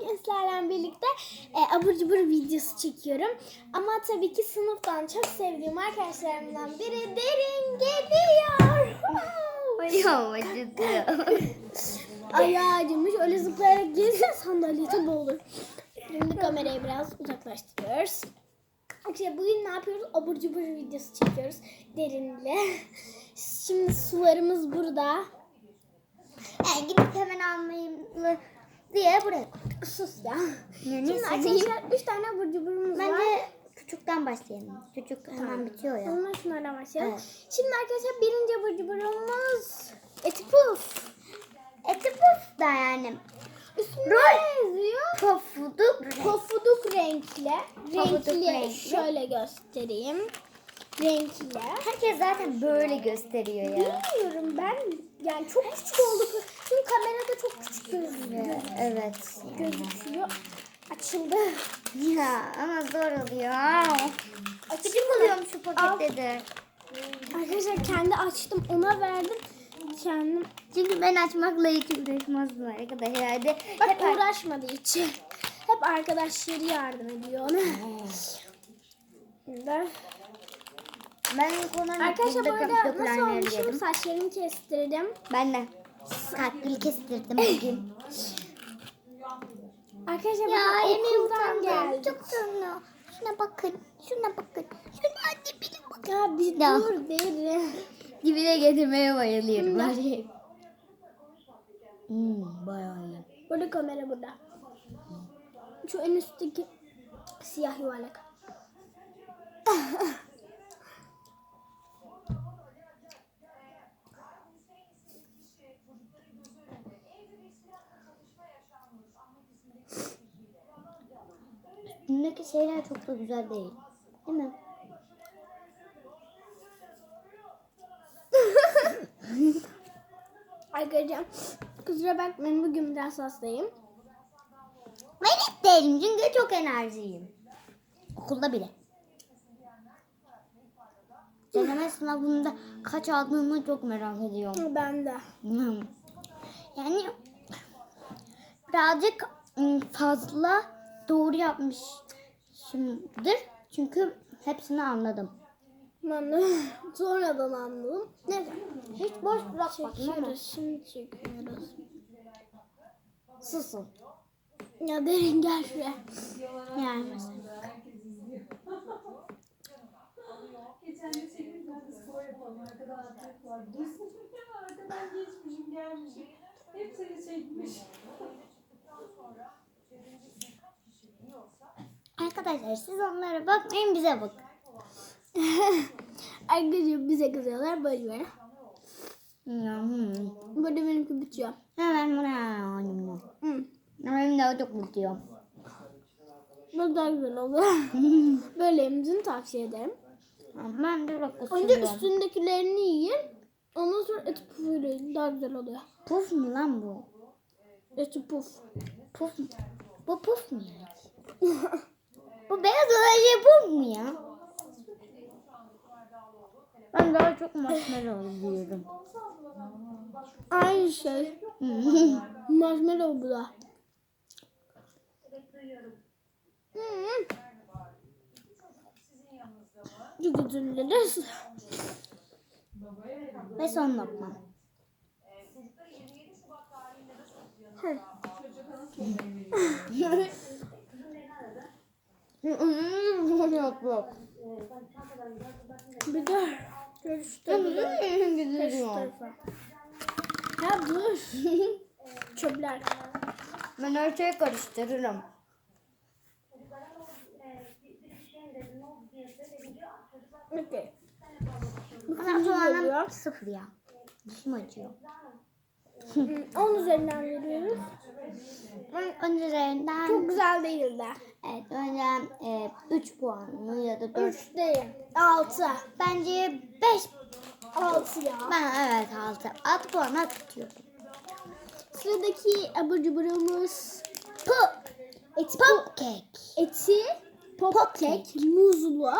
bugün sizlerle birlikte e, abur cubur videosu çekiyorum. Ama tabii ki sınıftan çok sevdiğim arkadaşlarımdan biri Derin geliyor. Ayağım acıdı. Ayağı acımış öyle zıplayarak gelirse sandalyete boğulur. Şimdi kamerayı biraz uzaklaştırıyoruz. Arkadaşlar bugün ne yapıyoruz? Abur cubur videosu çekiyoruz Derin'le. Şimdi sularımız burada. Yani gidip hemen almayayım diye buraya koyduk. Sus ya. Yani Şimdi arkadaşlar 3 tane abur cuburumuz var. Bence küçükten başlayalım. Küçük hemen bitiyor ya. Ondan şunlardan başlayalım. Evet. Şimdi arkadaşlar birinci abur cuburumuz eti puf. Eti puf da yani. Üstünde ne yazıyor? Pofuduk. Pofuduk renkli. Pofuduk Renkli. renkli. Şöyle göstereyim. Renkli. Herkes zaten böyle gösteriyor ya. Bilmiyorum ben. Yani çok küçük oldu. Çünkü kamerada çok küçük gözüküyor. Evet. Gözüküyor. Açıldı. Ya ama zor oluyor. Küçük oluyorum şu pakette de. Arkadaşlar kendi açtım ona verdim. Kendim Çünkü ben açmakla hiç uğraşmazdım arkadaşlar. Herhalde Bak hep uğraşmadığı için. Hep arkadaşları yardım ediyor ona. Da- ben konuda Arkadaşlar bu arada nasıl olmuşum? Saçlarımı kestirdim. Ben de. Kalkül kestirdim bugün. Arkadaşlar Ya yemeğim okuldan geldi. geldim. Çok sorunlu. Şuna bakın. Şuna bakın. Şuna bilin bakın. Ya bir Ya. dur derin. Dibine getirmeye bayılıyorum. Hadi. Hmm, bayağı iyi. Burada kamera burada. Şu en üstteki siyah yuvarlak. Üstündeki şeyler çok da güzel değil. Değil mi? Arkadaşlar kusura bakmayın bugün biraz hastayım. Ben hep değilim çünkü çok enerjiyim. Okulda bile. Deneme sınavında kaç aldığımı çok merak ediyorum. Ben de. Yani birazcık fazla doğru yapmışımdır. Çünkü hepsini anladım. Ben de sonradan anladım. Neyse. Hiç boş bırakmadım ama. Şimdi çekiyoruz. Susun. Ya derin gel şuraya. Yani mesela. Geçen de Arkadaşlar siz onlara bakmayın bize bakın. Arkadaşlar bize kızıyorlar böyle böyle. Burada benimki bitiyor. Hemen buna. Hı. Benim de çok mutluyum. Bu daha güzel oldu. böyle yemizini tavsiye ederim. Ben de çok Önce üstündekilerini yiyin. Ondan sonra eti pufuyla daha güzel oluyor. Puf mu lan bu? Eti puf. Puf mu? Bu puf mu? bu beyaz şey puf mu ya? Ben daha çok marshmallow yiyorum. Aynı şey. Marshmallow bu da. Çok özür dileriz. Ve son lokma. Hı. Bir de şu tarafa. Ya dur. Çöpler. Ben her şeyi karıştırırım. Ama şu oluyor. an sıfır ya. Dişim acıyor. Hmm, 10 üzerinden veriyoruz. Onun üzerinden Çok güzel değildi. evet önce e, 3 puan mı ya da 4 3 değil. 6. bence 5 6 ya. ben evet 6 6 puan hak tutuyorum. Sıradaki abur cuburumuz Pop eti pop cake. eti pop, cake muzlu.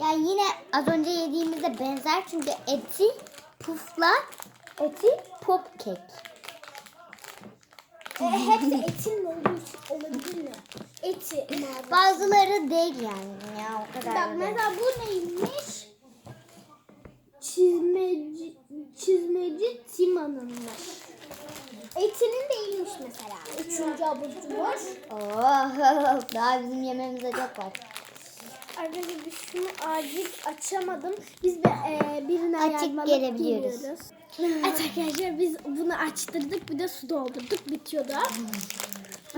Yani yine az önce yediğimizde benzer çünkü eti pufla eti pop cake. E, hepsi etin olduğu için olabilir mi? Eti. mavi. Bazıları değil yani ya o kadar. Bak da mesela bu neymiş? Çizmeci, çizmeci Tima'nınmış. Etinin değilmiş mesela. Üçüncü abur cubur. Oh, daha bizim yemeğimize çok var. Arkadaşlar biz şunu acil açamadım. Biz bir, e, birine Açık yardım gelebiliyoruz. geliyoruz. Evet arkadaşlar biz bunu açtırdık bir de su doldurduk bitiyordu.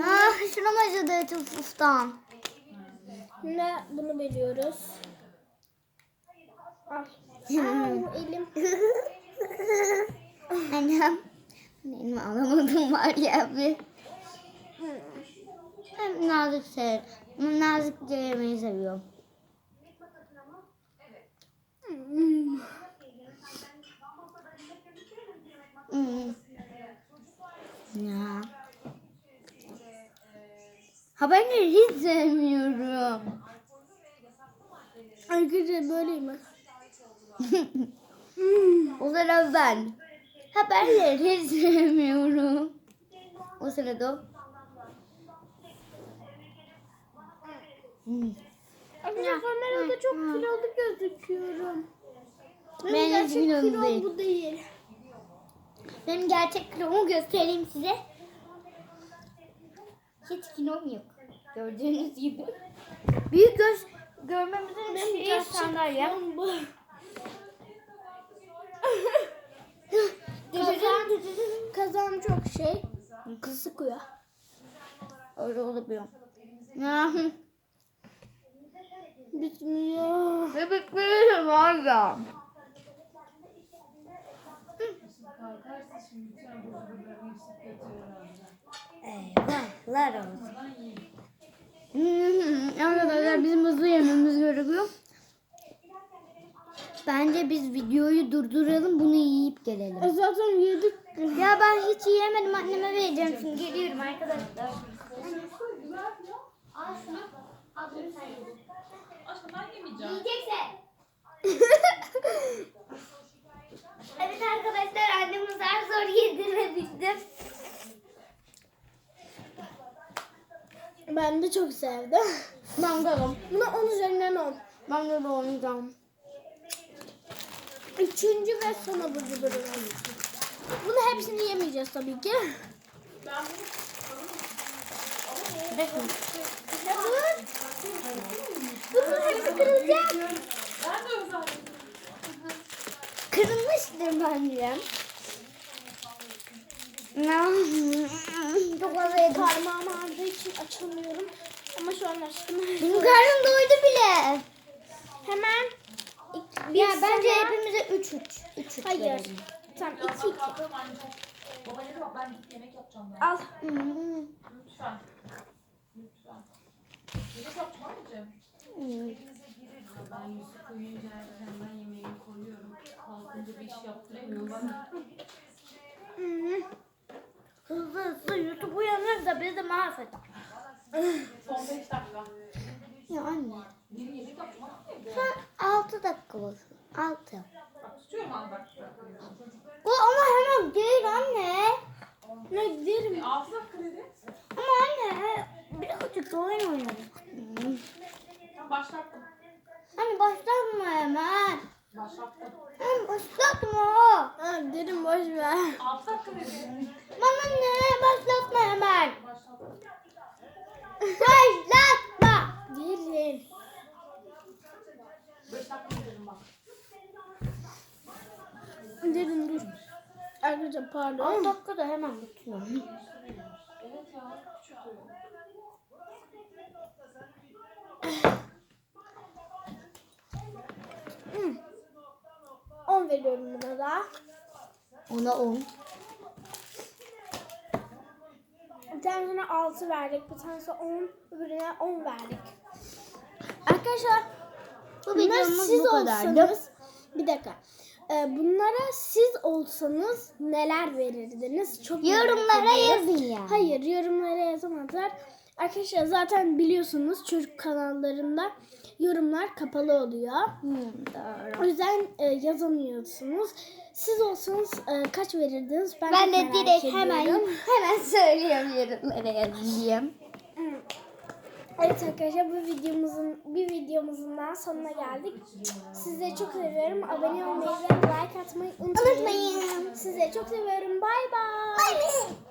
Ah şuram acıdı çok ustam. Şimdi bunu veriyoruz. Al. Au, elim. Annem. Benim alamadım var ya bir. Hem nazik sev. Nazikçe yemeği seviyorum. Hmm. Hmm. Ya. Haberleri hiç sevmiyorum. Arkadaşlar böyleyim. o sırada ben. Haberleri hiç sevmiyorum. O sırada o. Hmm. Arkadaşlar kamerada çok kilolu gözüküyorum. Ben Benim hiç gerçek kilom değil. bu değil. Benim gerçek kilomu göstereyim size. Hiç kilom yok. Gördüğünüz gibi. Büyük göz görmemizin şeyi gerçek sandalye. Kazan. Kazan çok şey. Sıkıyor. Öyle olabiliyor. Ya. Bitmiyor. Bebeklerim var ya. Kalkarsa şimdi Arkadaşlar bizim hızlı yememiz gerekiyor. Bence biz videoyu durduralım bunu yiyip gelelim. E zaten yedik. Ya ben hiç yiyemedim anneme vereceğim şimdi geliyorum arkadaşlar. Al şunu. Al bunu sen ye. Aşkım ben yemeyeceğim. Yiyeceksen. evet arkadaşlar annemiz zar zor yedirebildim. Ben de çok sevdim. Ben de Buna 10 üzerinden 10. Ben de oynayacağım. Üçüncü ve son abur cuburum. Bunu hepsini yemeyeceğiz tabii ki. Bakın. Bunun hepsi kırılacak. Kırılmıştır bence. Çok fazla yedim. Parmağım ağrıdığı için açamıyorum. Ama şu an açtım. Benim karnım doydu bile. Hemen bir Ya bence sana- hepimize 3 3. 3 3 Hayır. verelim. Tamam 2 2. Kalkalım anne. Babaya bak ben gidip yemek yapacağım ben. Al. Hmm. Lütfen. Lütfen. Yemek yapacağım anneciğim. Ben Yusuf uyuyunca erkenden yemeğimi koyuyorum. Kalkınca bir iş yaptıramıyorum bana. Hızlı hızlı YouTube uyanır da bizi mahveder. Son 5 dakika. Ya anne. Sen 6 dakika olsun. 6. Bak tutuyorum al bak. Ama hemen değil anne. Ne derim? 6 dakika dedi. Ama anne birazcık da oyun oynayalım. Tamam başlattım. Anne başlatma hemen. Başlattım. Anne başlatma. Ha, derim boş ver. 6 dakika dedi. 10 pardon. dakikada hemen bitiyor. Hı. 10 veriyorum buna da. Ona 10. Bir tanesine 6 verdik. Bir tanesi 10. Öbürüne 10 verdik. Arkadaşlar Bu videomuz siz bu olsanız bir dakika. Ee, bunlara siz olsanız neler verirdiniz? Çok Yorumlara yazın ya. Hayır yorumlara yazamazlar. Arkadaşlar zaten biliyorsunuz çocuk kanallarında yorumlar kapalı oluyor. Hmm, doğru. O yüzden e, yazamıyorsunuz. Siz olsanız e, kaç verirdiniz? Ben, Ben de direkt hemen ediyorum. hemen söylüyorum yorumlara yazayım. Evet arkadaşlar bu videomuzun bir videomuzun daha sonuna geldik. Sizleri çok seviyorum. Abone olmayı ve like atmayı unutmayın. Sizleri çok seviyorum. Bay bay.